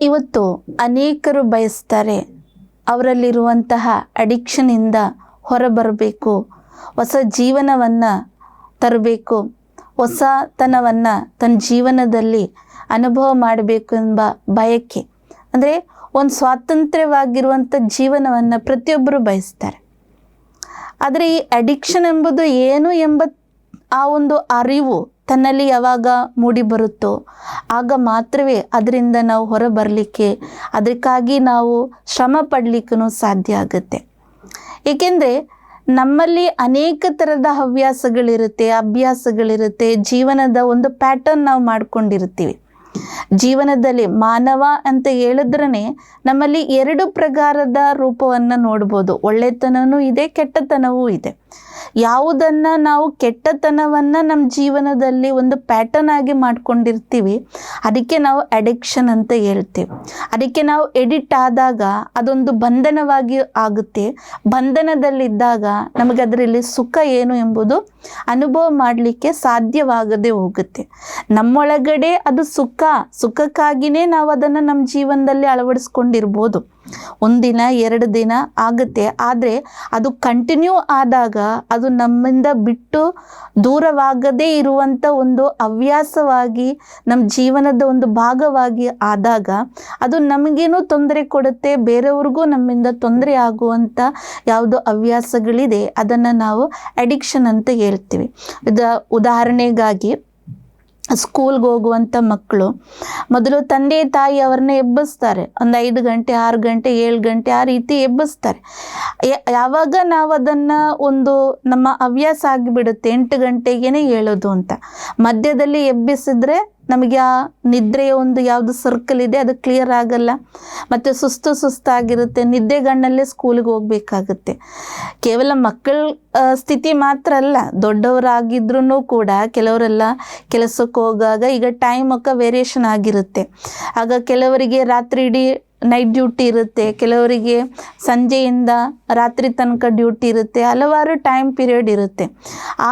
ಇವತ್ತು ಅನೇಕರು ಬಯಸ್ತಾರೆ ಅವರಲ್ಲಿರುವಂತಹ ಅಡಿಕ್ಷನಿಂದ ಹೊರಬರಬೇಕು. ಹೊಸ ಜೀವನವನ್ನು ತರಬೇಕು. ಹೊಸತನವನ್ನು ತನ್ನ ಜೀವನದಲ್ಲಿ ಅನುಭವ ಮಾಡಬೇಕು ಎಂಬ ಬಯಕೆ. ಅಂದರೆ ಒಂದು ಸ್ವಾತಂತ್ರ್ಯವಾಗಿರುವಂಥ ಜೀವನವನ್ನು ಪ್ರತಿಯೊಬ್ಬರು ಬಯಸ್ತಾರೆ. ಆದರೆ ಈ ಅಡಿಕ್ಷನ್ ಎಂಬುದು ಏನು ಎಂಬ ಆ ಒಂದು ಅರಿವು ತನ್ನಲ್ಲಿ ಯಾವಾಗ ಮೂಡಿ ಬರುತ್ತೋ, ಆಗ ಮಾತ್ರವೇ ಅದರಿಂದ ನಾವು ಹೊರಬರಲಿಕ್ಕೆ, ಅದಕ್ಕಾಗಿ ನಾವು ಶ್ರಮ ಪಡಲಿಕ್ಕೂ ಸಾಧ್ಯ ಆಗುತ್ತೆ. ಏಕೆಂದರೆ ನಮ್ಮಲ್ಲಿ ಅನೇಕ ಥರದ ಹವ್ಯಾಸಗಳಿರುತ್ತೆ, ಅಭ್ಯಾಸಗಳಿರುತ್ತೆ, ಜೀವನದ ಒಂದು ಪ್ಯಾಟರ್ನ್ ನಾವು ಮಾಡ್ಕೊಂಡಿರ್ತೀವಿ. ಜೀವನದಲ್ಲಿ ಮಾನವ ಅಂತ ಹೇಳಿದ್ರೇ ನಮ್ಮಲ್ಲಿ ಎರಡು ಪ್ರಕಾರದ ರೂಪವನ್ನು ನೋಡ್ಬೋದು. ಒಳ್ಳೆತನವೂ ಇದೆ, ಕೆಟ್ಟತನವೂ ಇದೆ. ಯಾವುದನ್ನು ನಾವು ಕೆಟ್ಟತನವನ್ನು ನಮ್ಮ ಜೀವನದಲ್ಲಿ ಒಂದು ಪ್ಯಾಟರ್ನ್ ಆಗಿ ಮಾಡ್ಕೊಂಡಿರ್ತೀವಿ, ಅದಕ್ಕೆ ನಾವು ಅಡಿಕ್ಷನ್ ಅಂತ ಹೇಳ್ತೀವಿ. ಅದಕ್ಕೆ ನಾವು ಎಡಿಟ್ ಆದಾಗ ಅದೊಂದು ಬಂಧನವಾಗಿ ಆಗುತ್ತೆ. ಬಂಧನದಲ್ಲಿದ್ದಾಗ ನಮಗೆ ಅದರಲ್ಲಿ ಸುಖ ಏನು ಎಂಬುದು ಅನುಭವ ಮಾಡಲಿಕ್ಕೆ ಸಾಧ್ಯವಾಗದೆ ಹೋಗುತ್ತೆ. ನಮ್ಮೊಳಗಡೆ ಅದು ಸುಖ, ಸುಖಕ್ಕಾಗಿನೇ ನಾವು ಅದನ್ನು ನಮ್ಮ ಜೀವನದಲ್ಲಿ ಅಳವಡಿಸ್ಕೊಂಡಿರ್ಬೋದು. ಒಂದಿನ, ಎರಡು ದಿನ ಆಗುತ್ತೆ. ಆದರೆ ಅದು ಕಂಟಿನ್ಯೂ ಆದಾಗ ಅದು ನಮ್ಮಿಂದ ಬಿಟ್ಟು ದೂರವಾಗದೇ ಇರುವಂಥ ಒಂದು ಹವ್ಯಾಸವಾಗಿ ನಮ್ಮ ಜೀವನದ ಒಂದು ಭಾಗವಾಗಿ ಆದಾಗ ಅದು ನಮಗೇನು ತೊಂದರೆ ಕೊಡುತ್ತೆ, ಬೇರೆಯವ್ರಿಗೂ ನಮ್ಮಿಂದ ತೊಂದರೆ ಆಗುವಂಥ ಯಾವುದು ಹವ್ಯಾಸಗಳಿದೆ. ಅದನ್ನು ನಾವು ಅಡಿಕ್ಷನ್ ಅಂತ ಹೇಳ್ತೀವಿ. ಇದು ಉದಾಹರಣೆಗಾಗಿ ಸ್ಕೂಲ್ಗೆ ಹೋಗುವಂಥ ಮಕ್ಕಳು ಮೊದಲು ತಂದೆ ತಾಯಿ ಅವ್ರನ್ನ ಎಬ್ಬಿಸ್ತಾರೆ. ಒಂದು ಐದು ಗಂಟೆ, ಆರು ಗಂಟೆ, ಏಳು ಗಂಟೆ ಆ ರೀತಿ ಎಬ್ಬಿಸ್ತಾರೆ. ಯಾವಾಗ ನಾವು ಅದನ್ನು ಒಂದು ನಮ್ಮ ಹವ್ಯಾಸ ಆಗಿಬಿಡುತ್ತೆ ಎಂಟು ಗಂಟೆಗೇ ಹೇಳೋದು ಅಂತ. ಮಧ್ಯದಲ್ಲಿ ಎಬ್ಬಿಸಿದ್ರೆ ನಮಗೆ ಆ ನಿದ್ರೆಯ ಒಂದು ಯಾವುದು ಸರ್ಕಲ್ ಇದೆ, ಅದು ಕ್ಲಿಯರ್ ಆಗಲ್ಲ. ಮತ್ತು ಸುಸ್ತು ಸುಸ್ತಾಗಿರುತ್ತೆ. ನಿದ್ದೆಗಣ್ಣಲ್ಲೇ ಸ್ಕೂಲಿಗೆ ಹೋಗ್ಬೇಕಾಗುತ್ತೆ. ಕೇವಲ ಮಕ್ಕಳ ಸ್ಥಿತಿ ಮಾತ್ರ ಅಲ್ಲ. ದೊಡ್ಡವರಾಗಿದ್ರೂ ಕೂಡ ಕೆಲವರೆಲ್ಲ ಕೆಲಸಕ್ಕೆ ಹೋಗಾಗ ಈಗ ಟೈಮ್ ಅಕ್ಕ ವೇರಿಯೇಷನ್ ಆಗಿರುತ್ತೆ. ಆಗ ಕೆಲವರಿಗೆ ರಾತ್ರಿ ಇಡೀ ನೈಟ್ ಡ್ಯೂಟಿ ಇರುತ್ತೆ, ಕೆಲವರಿಗೆ ಸಂಜೆಯಿಂದ ರಾತ್ರಿ ತನಕ ಡ್ಯೂಟಿ ಇರುತ್ತೆ, ಹಲವಾರು ಟೈಮ್ ಪೀರಿಯಡ್ ಇರುತ್ತೆ.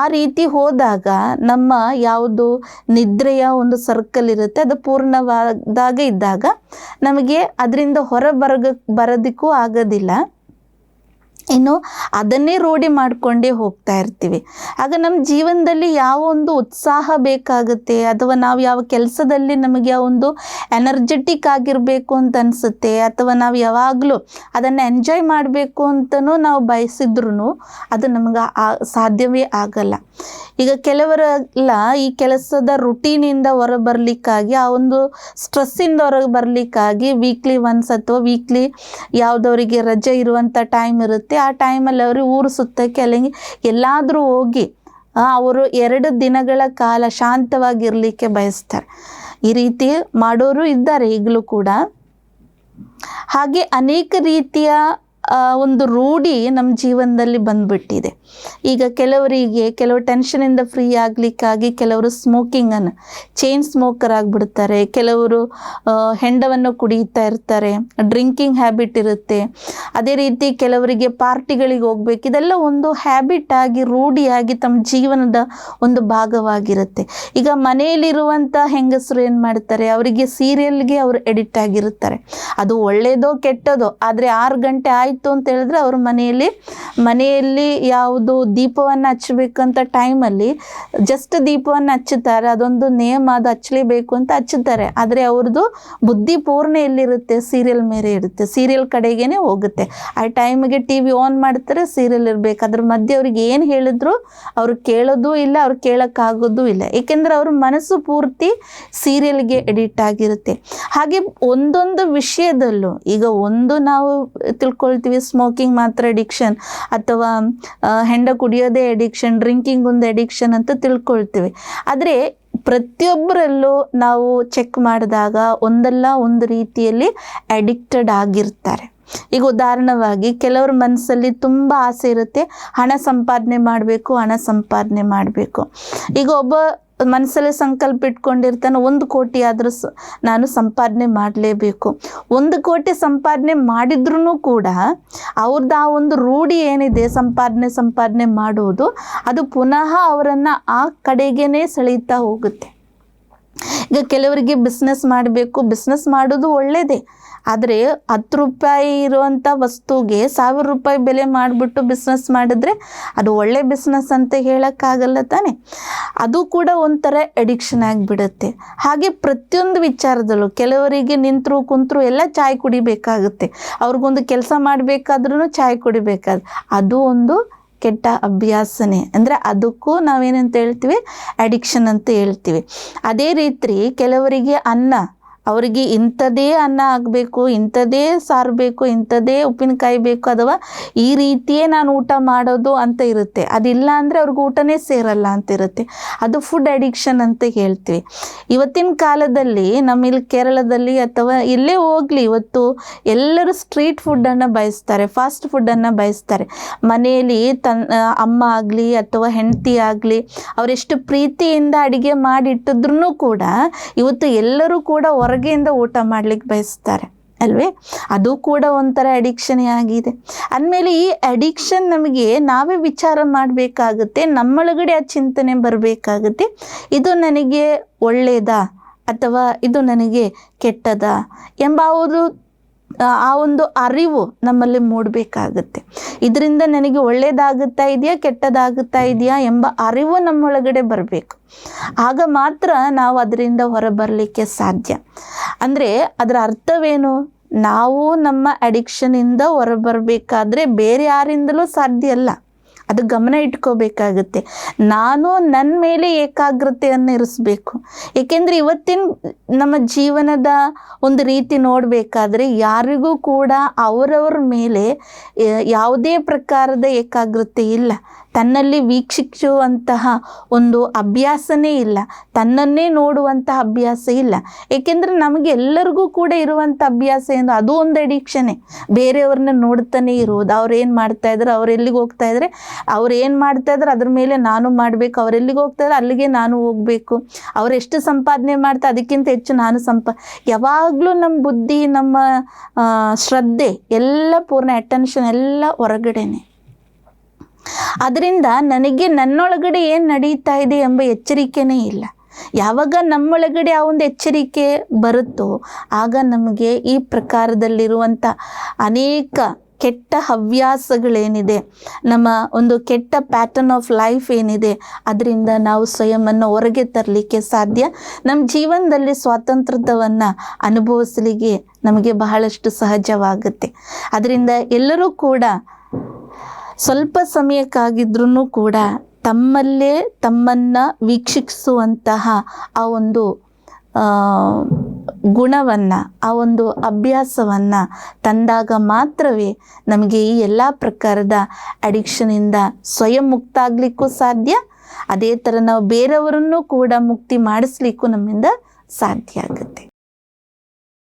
ಆ ರೀತಿ ಹೋದಾಗ ನಮ್ಮ ಯಾವುದು ನಿದ್ರೆಯ ಒಂದು ಸರ್ಕಲ್ ಇರುತ್ತೆ, ಅದು ಪೂರ್ಣವಾದಾಗ ಇದ್ದಾಗ ನಮಗೆ ಅದರಿಂದ ಹೊರ ಬರಗ ಬರೋದಕ್ಕೂ ಆಗೋದಿಲ್ಲ. ಇನ್ನು ಅದನ್ನೇ ರೂಢಿ ಮಾಡಿಕೊಂಡೇ ಹೋಗ್ತಾ ಇರ್ತೀವಿ. ಆಗ ನಮ್ಮ ಜೀವನದಲ್ಲಿ ಯಾವ ಒಂದು ಉತ್ಸಾಹ ಬೇಕಾಗುತ್ತೆ? ಅಥವಾ ನಾವು ಯಾವ ಕೆಲಸದಲ್ಲಿ ನಮಗೆ ಆ ಒಂದು ಎನರ್ಜೆಟಿಕ್ ಆಗಿರಬೇಕು ಅಂತ ಅನಿಸುತ್ತೆ? ಅಥವಾ ನಾವು ಯಾವಾಗಲೂ ಅದನ್ನು ಎಂಜಾಯ್ ಮಾಡಬೇಕು ಅಂತಲೂ ನಾವು ಬಯಸಿದ್ರೂ ಅದು ನಮಗೆ ಆ ಸಾಧ್ಯವೇ ಆಗಲ್ಲ. ಈಗ ಕೆಲವರೆಲ್ಲ ಈ ಕೆಲಸದ ರುಟೀನಿಂದ ಹೊರಬರ್ಲಿಕ್ಕಾಗಿ, ಆ ಒಂದು ಸ್ಟ್ರೆಸ್ಸಿಂದ ಹೊರಗೆ ಬರಲಿಕ್ಕಾಗಿ ವೀಕ್ಲಿ ಒನ್ಸ್ ಅಥವಾ ವೀಕ್ಲಿ ಯಾವುದವರಿಗೆ ರಜೆ ಇರುವಂಥ ಟೈಮ್ ಇರುತ್ತೆ ಆ ಟೈಮಲ್ಲಿ ಅವರು ಊರು ಸುತ್ತಕ್ಕೆ ಅಲ್ಲಿಗೆ ಎಲ್ಲಾದರೂ ಹೋಗಿ ಅವರು ಎರಡು ದಿನಗಳ ಕಾಲ ಶಾಂತವಾಗಿರಲಿಕ್ಕೆ ಬಯಸ್ತಾರೆ. ಈ ರೀತಿ ಮಾಡೋರು ಇದ್ದಾರೆ ಈಗಲೂ ಕೂಡ. ಹಾಗೆ ಅನೇಕ ರೀತಿಯ ಒಂದು ರೂಢಿ ನಮ್ಮ ಜೀವನದಲ್ಲಿ ಬಂದ್ಬಿಟ್ಟಿದೆ. ಈಗ ಕೆಲವರಿಗೆ ಕೆಲವು ಟೆನ್ಷನಿಂದ ಫ್ರೀ ಆಗಲಿಕ್ಕಾಗಿ ಕೆಲವರು ಸ್ಮೋಕಿಂಗನ್ನು ಚೈನ್ ಸ್ಮೋಕರ್ ಆಗಿಬಿಡ್ತಾರೆ, ಕೆಲವರು ಹೆಂಡವನ್ನು ಕುಡಿಯುತ್ತಾ ಇರ್ತಾರೆ ಡ್ರಿಂಕಿಂಗ್ ಹ್ಯಾಬಿಟ್ ಇರುತ್ತೆ. ಅದೇ ರೀತಿ ಕೆಲವರಿಗೆ ಪಾರ್ಟಿಗಳಿಗೆ ಹೋಗ್ಬೇಕು, ಇದೆಲ್ಲ ಒಂದು ಹ್ಯಾಬಿಟ್ ಆಗಿ ರೂಢಿಯಾಗಿ ತಮ್ಮ ಜೀವನದ ಒಂದು ಭಾಗವಾಗಿರುತ್ತೆ. ಈಗ ಮನೆಯಲ್ಲಿರುವಂಥ ಹೆಂಗಸರು ಏನು ಮಾಡ್ತಾರೆ, ಅವರಿಗೆ ಸೀರಿಯಲ್ಗೆ ಅವರು ಎಡಿಟ್ ಆಗಿರುತ್ತಾರೆ. ಅದು ಒಳ್ಳೆಯದೋ ಕೆಟ್ಟದೋ, ಆದರೆ ಆರು ಗಂಟೆ ಆಯಿತು ಅಂತ ಹೇಳಿದ್ರೆ ಅವ್ರ ಮನೆಯಲ್ಲಿ ಮನೆಯಲ್ಲಿ ಯಾವುದು ದೀಪವನ್ನು ಹಚ್ಚಬೇಕಂತ ಟೈಮಲ್ಲಿ ಜಸ್ಟ್ ದೀಪವನ್ನು ಹಚ್ಚುತ್ತಾರೆ. ಅದೊಂದು ನೇಮ್ ಅದು ಹಚ್ಚಲೇಬೇಕು ಅಂತ ಹಚ್ಚುತ್ತಾರೆ. ಆದರೆ ಅವ್ರದ್ದು ಬುದ್ಧಿ ಪೂರ್ಣ ಎಲ್ಲಿರುತ್ತೆ ಸೀರಿಯಲ್ ಮೇಲೆ ಇರುತ್ತೆ. ಸೀರಿಯಲ್ ಕಡೆಗೇನೆ ಹೋಗುತ್ತೆ. ಆ ಟೈಮಿಗೆ ಟಿ ವಿ ಆನ್ ಮಾಡ್ತಾರೆ ಸೀರಿಯಲ್ ಇರಬೇಕು. ಅದ್ರ ಮಧ್ಯೆ ಅವ್ರಿಗೆ ಏನು ಹೇಳಿದ್ರು ಅವ್ರು ಕೇಳೋದು ಇಲ್ಲ, ಅವ್ರು ಕೇಳೋಕ್ಕಾಗೋದು ಇಲ್ಲ. ಏಕೆಂದರೆ ಅವ್ರ ಮನಸ್ಸು ಪೂರ್ತಿ ಸೀರಿಯಲ್ಗೆ ಎಡಿಟ್ ಆಗಿರುತ್ತೆ. ಹಾಗೆ ಒಂದೊಂದು ವಿಷಯದಲ್ಲೂ ಈಗ ಒಂದು ನಾವು ತಿಳ್ಕೊಳ್ತೀವಿ ಸ್ಮೋಕಿಂಗ್ ಮಾತ್ರ ಅಡಿಕ್ಷನ್ ಅಥವಾ ಹೆಂಡ ಕುಡಿಯೋದೇ ಅಡಿಕ್ಷನ್ ಡ್ರಿಂಕಿಂಗ್ ಒಂದು ಎಡಿಕ್ಷನ್ ಅಂತ ತಿಳ್ಕೊಳ್ತೀವಿ. ಆದರೆ ಪ್ರತಿಯೊಬ್ಬರಲ್ಲೂ ನಾವು ಚೆಕ್ ಮಾಡಿದಾಗ ಒಂದಲ್ಲ ಒಂದು ರೀತಿಯಲ್ಲಿ ಅಡಿಕ್ಟೆಡ್ ಆಗಿರ್ತಾರೆ. ಈಗ ಉದಾಹರಣವಾಗಿ ಕೆಲವ್ರ ಮನಸ್ಸಲ್ಲಿ ತುಂಬ ಆಸೆ ಇರುತ್ತೆ, ಹಣ ಸಂಪಾದನೆ ಮಾಡಬೇಕು, ಹಣ ಸಂಪಾದನೆ ಮಾಡಬೇಕು. ಈಗ ಒಬ್ಬ ಮನಸ್ಸಲ್ಲಿ ಸಂಕಲ್ಪ ಇಟ್ಕೊಂಡಿರ್ತಾನೆ, ಒಂದು ಕೋಟಿ ಆದರೂ ಸ, ನಾನು ಸಂಪಾದನೆ ಮಾಡಲೇಬೇಕು. ಒಂದು ಕೋಟಿ ಸಂಪಾದನೆ ಮಾಡಿದ್ರೂ ಕೂಡ ಅವ್ರದ್ದು ಆ ಒಂದು ರೂಢಿ ಏನಿದೆ, ಸಂಪಾದನೆ ಸಂಪಾದನೆ ಮಾಡುವುದು ಅದು ಪುನಃ ಅವರನ್ನು ಆ ಕಡೆಗೇ ಸೆಳೀತಾ ಹೋಗುತ್ತೆ. ಈಗ ಕೆಲವರಿಗೆ ಬಿಸ್ನೆಸ್ ಮಾಡಬೇಕು ಬಿಸ್ನೆಸ್ ಮಾಡೋದು ಒಳ್ಳೆಯದೇ ಆದರೆ ಹತ್ತು ರೂಪಾಯಿ ಇರುವಂಥ ವಸ್ತುಗೆ ಸಾವಿರ ರೂಪಾಯಿ ಬೆಲೆ ಮಾಡಿಬಿಟ್ಟು ಬಿಸ್ನೆಸ್ ಮಾಡಿದ್ರೆ ಅದು ಒಳ್ಳೆ ಬಿಸ್ನೆಸ್ ಅಂತ ಹೇಳೋಕ್ಕಾಗಲ್ಲ ತಾನೆ. ಅದು ಕೂಡ ಒಂಥರ ಎಡಿಕ್ಷನ್ ಆಗಿಬಿಡುತ್ತೆ. ಹಾಗೆ ಪ್ರತಿಯೊಂದು ವಿಚಾರದಲ್ಲೂ ಕೆಲವರಿಗೆ ನಿಂತರು ಕುಂತರು ಎಲ್ಲ ಚಾಯ್ ಕುಡಿಬೇಕಾಗುತ್ತೆ. ಅವ್ರಿಗೊಂದು ಕೆಲಸ ಮಾಡಬೇಕಾದ್ರೂ ಚಾಯ್ ಕುಡಿಬೇಕಾದ. ಅದು ಒಂದು ಕೆಟ್ಟ ಅಭ್ಯಾಸನೇ. ಅಂದರೆ ಅದಕ್ಕೂ ನಾವೇನಂತ ಹೇಳ್ತೀವಿ? ಅಡಿಕ್ಷನ್ ಅಂತ ಹೇಳ್ತೀವಿ. ಅದೇ ರೀತಿ ಕೆಲವರಿಗೆ ಅನ್ನ ಅವರಿಗೆ ಇಂಥದ್ದೇ ಅನ್ನ ಆಗಬೇಕು ಇಂಥದ್ದೇ ಸಾರು ಬೇಕು ಇಂಥದ್ದೇ ಉಪ್ಪಿನಕಾಯಿ ಬೇಕು ಅಥವಾ ಈ ರೀತಿಯೇ ನಾನು ಊಟ ಮಾಡೋದು ಅಂತ ಇರುತ್ತೆ. ಅದಿಲ್ಲ ಅಂದರೆ ಅವ್ರಿಗೆ ಊಟನೇ ಸೇರಲ್ಲ ಅಂತ ಇರುತ್ತೆ. ಅದು ಫುಡ್ ಅಡಿಕ್ಷನ್ ಅಂತ ಹೇಳ್ತೀವಿ. ಇವತ್ತಿನ ಕಾಲದಲ್ಲಿ ನಮ್ಮ ಇಲ್ಲಿ ಕೇರಳದಲ್ಲಿ ಅಥವಾ ಎಲ್ಲೇ ಹೋಗಲಿ ಇವತ್ತು ಎಲ್ಲರೂ ಸ್ಟ್ರೀಟ್ ಫುಡ್ಡನ್ನು ಬಯಸ್ತಾರೆ ಫಾಸ್ಟ್ ಫುಡ್ಡನ್ನು ಬಯಸ್ತಾರೆ. ಮನೆಯಲ್ಲಿ ತನ್ನ ಅಮ್ಮ ಆಗಲಿ ಅಥವಾ ಹೆಂಡತಿ ಆಗಲಿ ಅವರೆಷ್ಟು ಪ್ರೀತಿಯಿಂದ ಅಡುಗೆ ಮಾಡಿಟ್ಟಿದ್ರೂ ಕೂಡ ಇವತ್ತು ಎಲ್ಲರೂ ಕೂಡ ಹೊರಗೆಯಿಂದ ಊಟ ಮಾಡ್ಲಿಕ್ಕೆ ಬಯಸ್ತಾರೆ, ಅಲ್ವೇ? ಅದು ಕೂಡ ಒಂಥರ ಅಡಿಕ್ಷನೇ ಆಗಿದೆ. ಅಂದಮೇಲೆ ಈ ಅಡಿಕ್ಷನ್ ನಮಗೆ ನಾವೇ ವಿಚಾರ ಮಾಡಬೇಕಾಗುತ್ತೆ, ನಮ್ಮೊಳಗಡೆ ಆ ಚಿಂತನೆ ಬರಬೇಕಾಗುತ್ತೆ. ಇದು ನನಗೆ ಒಳ್ಳೆಯದಾ ಅಥವಾ ಇದು ನನಗೆ ಕೆಟ್ಟದಾ ಎಂಬ ಅವರು ಆ ಒಂದು ಅರಿವು ನಮ್ಮಲ್ಲಿ ಮೂಡಬೇಕಾಗುತ್ತೆ. ಇದರಿಂದ ನನಗೆ ಒಳ್ಳೆಯದಾಗುತ್ತಾ ಇದೆಯಾ, ಕೆಟ್ಟದಾಗುತ್ತಾ ಇದೆಯಾ ಎಂಬ ಅರಿವು ನಮ್ಮೊಳಗಡೆ ಬರಬೇಕು. ಆಗ ಮಾತ್ರ ನಾವು ಅದರಿಂದ ಹೊರಬರಲಿಕ್ಕೆ ಸಾಧ್ಯ. ಅಂದರೆ ಅದರ ಅರ್ಥವೇನು? ನಾವು ನಮ್ಮ ಅಡಿಕ್ಷನಿಂದ ಹೊರಬರಬೇಕಾದ್ರೆ ಬೇರೆ ಯಾರಿಂದಲೂ ಸಾಧ್ಯ ಅಲ್ಲ. ಅದು ಗಮನ ಇಟ್ಕೋಬೇಕಾಗುತ್ತೆ. ನಾನು ನನ್ನ ಮೇಲೆ ಏಕಾಗ್ರತೆಯನ್ನು ಇರಿಸ್ಬೇಕು. ಏಕೆಂದರೆ ಇವತ್ತಿನ ನಮ್ಮ ಜೀವನದ ಒಂದು ರೀತಿ ನೋಡಬೇಕಾದ್ರೆ ಯಾರಿಗೂ ಕೂಡ ಅವರವ್ರ ಮೇಲೆ ಯಾವುದೇ ಪ್ರಕಾರದ ಏಕಾಗ್ರತೆ ಇಲ್ಲ. ತನ್ನಲ್ಲಿ ವೀಕ್ಷಿಸುವಂತಹ ಒಂದು ಅಭ್ಯಾಸನೇ ಇಲ್ಲ. ತನ್ನನ್ನೇ ನೋಡುವಂತಹ ಅಭ್ಯಾಸ ಇಲ್ಲ. ಏಕೆಂದರೆ ನಮಗೆ ಎಲ್ಲರಿಗೂ ಕೂಡ ಇರುವಂಥ ಅಭ್ಯಾಸ ಏನು ಅದು ಒಂದು ಅಡಿಕ್ಷನೇ ಬೇರೆಯವ್ರನ್ನ ನೋಡ್ತಾನೆ ಅವ್ರು ಏನು ಮಾಡ್ತಾ ಇದ್ದಾರೆ ಅವ್ರು ಎಲ್ಲಿಗೆ ಹೋಗ್ತಾ ಇದ್ದಾರೆ ಅವ್ರು ಏನು ಮಾಡ್ತಾ ಇದ್ದಾರೆ ಅದ್ರ ಮೇಲೆ ನಾನು ಮಾಡಬೇಕು, ಅವ್ರು ಎಲ್ಲಿಗೆ ಹೋಗ್ತಾ ಇದ್ದಾರೆ ಅಲ್ಲಿಗೆ ನಾನು ಹೋಗಬೇಕು. ಅವ್ರು ಎಷ್ಟು ಸಂಪಾದನೆ ಮಾಡ್ತಾ ಅದಕ್ಕಿಂತ ಹೆಚ್ಚು ನಾನು ಸಂಪ, ಯಾವಾಗಲೂ ನಮ್ಮ ಬುದ್ಧಿ, ನಮ್ಮ ಶ್ರದ್ಧೆ ಎಲ್ಲ ಪೂರ್ಣ ಅಟೆನ್ಷನ್ ಎಲ್ಲ ಹೊರಗಡೆನೆ. ಅದರಿಂದ ನನಗೆ ನನ್ನೊಳಗಡೆ ಏನು ನಡೀತಾ ಇದೆ ಎಂಬ ಎಚ್ಚರಿಕೆನೇ ಇಲ್ಲ. ಯಾವಾಗ ನಮ್ಮೊಳಗಡೆ ಆ ಒಂದು ಎಚ್ಚರಿಕೆ ಬರುತ್ತೋ ಆಗ ನಮಗೆ ಈ ಪ್ರಕಾರದಲ್ಲಿರುವಂಥ ಅನೇಕ ಕೆಟ್ಟ ಹವ್ಯಾಸಗಳೇನಿದೆ, ನಮ್ಮ ಒಂದು ಕೆಟ್ಟ ಪ್ಯಾಟರ್ನ್ ಆಫ್ ಲೈಫ್ ಏನಿದೆ, ಅದರಿಂದ ನಾವು ಸ್ವಯಂವನ್ನು ಹೊರಗೆ ತರಲಿಕ್ಕೆ ಸಾಧ್ಯ. ನಮ್ಮ ಜೀವನದಲ್ಲಿ ಸ್ವಾತಂತ್ರ್ಯವನ್ನು ಅನುಭವಿಸಲಿಕ್ಕೆ ನಮಗೆ ಬಹಳಷ್ಟು ಸಹಜವಾಗುತ್ತೆ. ಅದರಿಂದ ಎಲ್ಲರೂ ಕೂಡ ಸ್ವಲ್ಪ ಸಮಯಕ್ಕಾಗಿದ್ರೂ ಕೂಡ ತಮ್ಮಲ್ಲೇ ತಮ್ಮನ್ನು ವೀಕ್ಷಿಸುವಂತಹ ಆ ಒಂದು ಗುಣವನ್ನು, ಆ ಒಂದು ಅಭ್ಯಾಸವನ್ನು ತಂದಾಗ ಮಾತ್ರವೇ ನಮಗೆ ಈ ಎಲ್ಲ ಪ್ರಕಾರದ ಅಡಿಕ್ಷನಿಂದ ಸ್ವಯಂ ಮುಕ್ತ ಆಗಲಿಕ್ಕೂ ಸಾಧ್ಯ. ಅದೇ ಥರ ನಾವು ಬೇರೆಯವರನ್ನು ಕೂಡ ಮುಕ್ತಿ ಮಾಡಿಸ್ಲಿಕ್ಕೂ ನಮ್ಮಿಂದ ಸಾಧ್ಯ ಆಗುತ್ತೆ.